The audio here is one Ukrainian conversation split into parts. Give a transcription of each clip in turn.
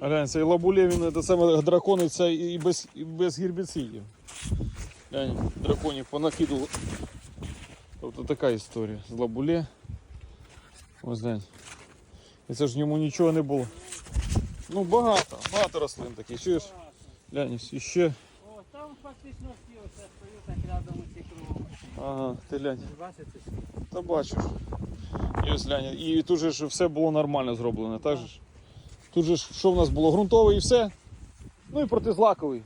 Глянь, цей лабулє він це саме дракониться і без, і без гербіцидів. Глянь, драконів понакидували. Тобто така історія з лабуле. Ось глянь. І це ж в ньому нічого не було. Ну багато, багато рослин таких. Чуєш? Глянь, і ще. О, там фактично всі оце стою так рядом у ці кругом. Ага, ти глянь. Та бачиш. І ось глянь. І тут же ж все було нормально зроблено, так же ж? Тут же що в нас було? Грунтовий і все. Ну і протизлаковий.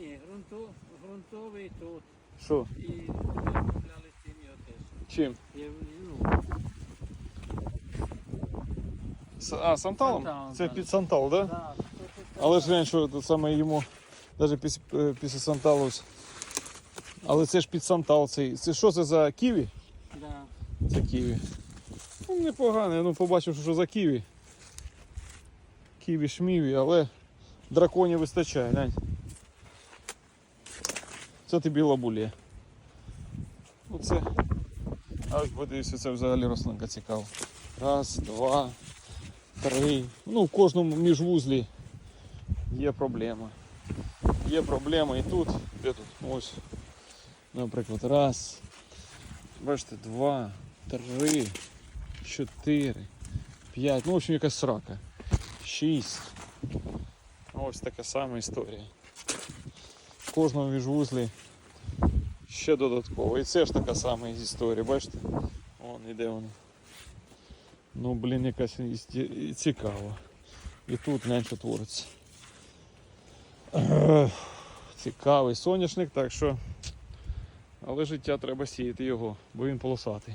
Ні, грунту, грунтовий тут. Що? І виробляли цим його теж. Чим? Я, ну, С- А, санталом? Санталом, Це так. під сантал, так? Да? да, тут Але ж глянь, що це саме йому, навіть після, е, після санталу. ось. Але це ж під сантал цей. Це що це за ківі? Да. Це ківі. Ну, непогано, я ну, побачив, що за ківі. Ківі шміві, але драконів вистачає, глянь. Це тобі лабулє. Оце. Аж подивися, це взагалі рослинка цікава. Раз, два, три. Ну, в кожному міжвузлі є проблема. Є проблема і тут. Де тут? Ось. Наприклад, раз. Бачите, два, три, чотири, п'ять. Ну, в общем, якась срака. Шість. Ось така сама історія. В кожному міжвузлі ще додатково. І це ж така сама історія, бачите? Вон іде воно. Ну, блін, якась цікава. І тут що твориться. Цікавий соняшник, так що. Але життя треба сіяти його, бо він полосатий.